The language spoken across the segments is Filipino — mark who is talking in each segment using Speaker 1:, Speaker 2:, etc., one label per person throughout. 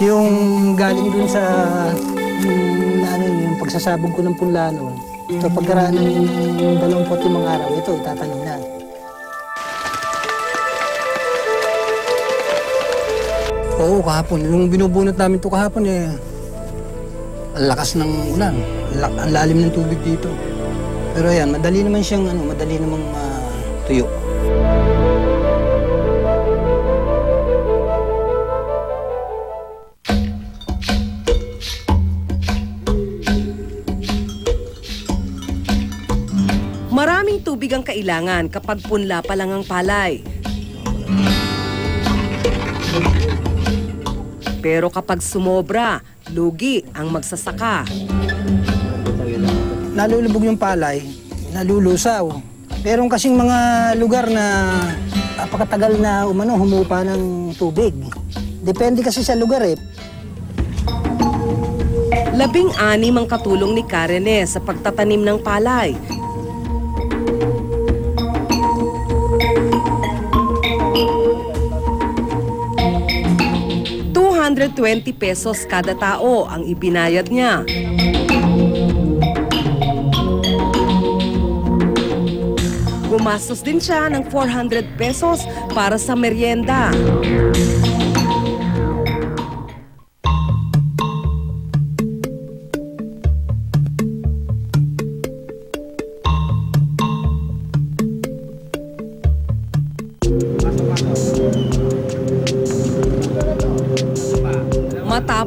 Speaker 1: Yung galing dun sa yung, ano, yung pagsasabog ko ng punlano, ito pagkaraan ng dalawamput limang araw, ito itatanim na. Oo, kahapon. Yung binubunot namin ito kahapon eh, ang lakas ng ulan. Ang la- Ang lalim ng tubig dito. Pero yan, madali naman siyang ano, madali namang ah, tuyo.
Speaker 2: Tubig ang kailangan kapag punla pa lang ang palay. Pero kapag sumobra, lugi ang magsasaka.
Speaker 1: Nalulubog yung palay, nalulusaw. Pero kasing mga lugar na napakatagal na umano humupa ng tubig. Depende kasi sa lugar eh.
Speaker 2: Labing anim ang katulong ni Karene sa pagtatanim ng palay. $220 pesos kada tao ang ibinayad niya. Gumastos din siya ng 400 pesos para sa merienda.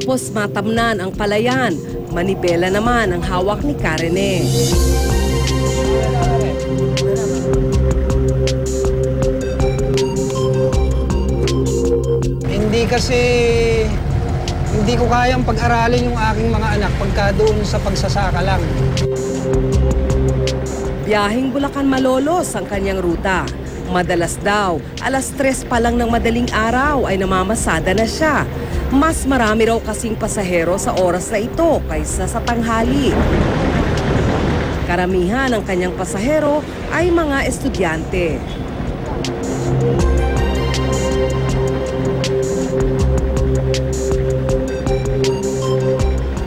Speaker 2: Matapos matamnan ang palayan, manibela naman ang hawak ni Karene.
Speaker 1: Hindi kasi hindi ko kayang pag-aralin yung aking mga anak pagka doon sa pagsasaka lang.
Speaker 2: Biyahing Bulacan Malolos ang kanyang ruta. Madalas daw, alas tres pa lang ng madaling araw ay namamasada na siya. Mas marami raw kasing pasahero sa oras na ito kaysa sa tanghali. Karamihan ng kanyang pasahero ay mga estudyante.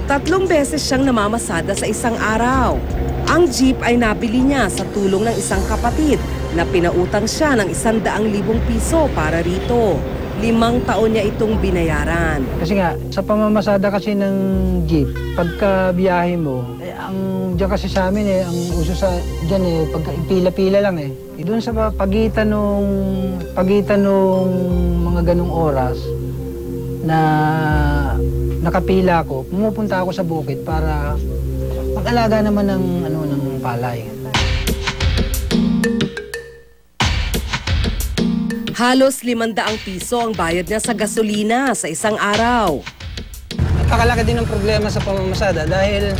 Speaker 2: Tatlong beses siyang namamasada sa isang araw. Ang jeep ay nabili niya sa tulong ng isang kapatid na pinautang siya ng isang daang libong piso para rito. Limang taon niya itong binayaran.
Speaker 1: Kasi nga, sa pamamasada kasi ng jeep, pagka biyahe mo, eh, ang diyan kasi sa amin eh, ang uso sa diyan eh, pagka pila-pila lang eh. eh doon sa pagitan nung pagitan nung mga ganung oras na nakapila ako, pumupunta ako sa bukid para mag-alaga naman ng ano ng palay.
Speaker 2: Halos limandaang piso ang bayad niya sa gasolina sa isang araw.
Speaker 1: Napakalaki din ng problema sa pamamasada dahil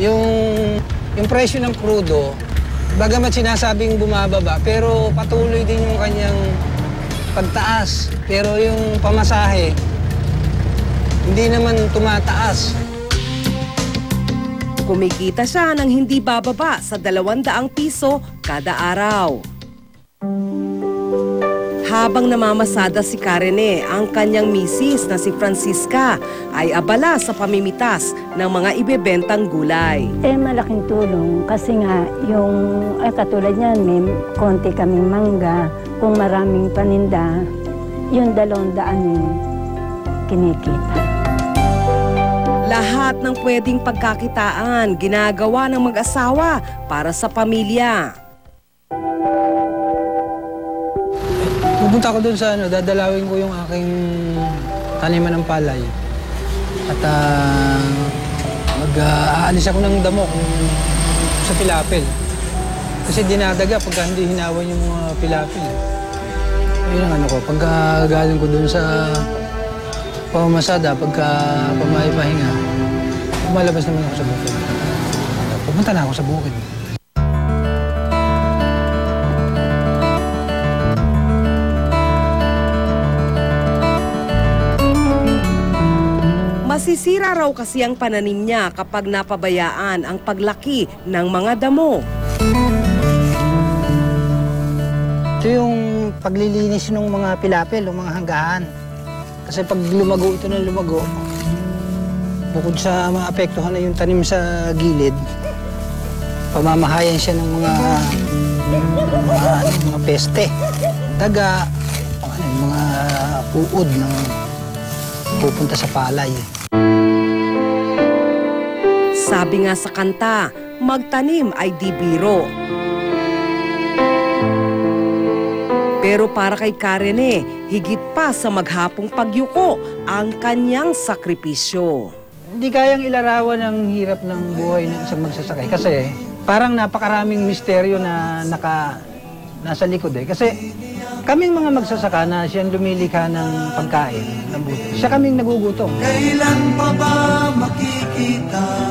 Speaker 1: yung, yung presyo ng krudo, bagamat sinasabing bumababa, pero patuloy din yung kanyang pagtaas. Pero yung pamasahe, hindi naman tumataas.
Speaker 2: Kumikita siya ng hindi bababa sa 200 piso kada araw. Habang namamasada si Karene, ang kanyang misis na si Francisca ay abala sa pamimitas ng mga ibebentang gulay.
Speaker 3: Eh, malaking tulong kasi nga yung, ay katulad niyan, may konti kaming mangga. Kung maraming paninda, yung dalawang daan yung kinikita.
Speaker 2: Lahat ng pwedeng pagkakitaan ginagawa ng mag-asawa para sa pamilya.
Speaker 1: Pupunta ako dun sa ano, dadalawin ko yung aking taniman ng palay. At ah, mag-aalis ako ng damo kung sa pilapil. Kasi dinadaga pagka hindi hinawan yung mga pilapil. Yun ang ano ko, pagka galing ko dun sa pamamasada, pagka pamahipahinga, lumalabas naman ako sa bukid. Pupunta na ako sa bukid.
Speaker 2: Masisira raw kasi ang pananim niya kapag napabayaan ang paglaki ng mga damo.
Speaker 1: Ito yung paglilinis ng mga pilapil o mga hanggahan. Kasi pag lumago ito ng lumago, bukod sa maapektuhan na yung tanim sa gilid, pamamahayan siya ng mga mga, mga peste, daga, ano, mga uod ng pupunta sa palay.
Speaker 2: Sabi nga sa kanta, magtanim ay di biro. Pero para kay Karene, higit pa sa maghapong pagyuko ang kanyang sakripisyo.
Speaker 1: Hindi kayang ilarawan ang hirap ng buhay ng isang magsasakay kasi parang napakaraming misteryo na naka nasa likod eh. Kasi kaming mga magsasaka na siyang lumilikha ng pagkain ng buto. Siya kaming nagugutom.
Speaker 4: Kailan pa ba makikita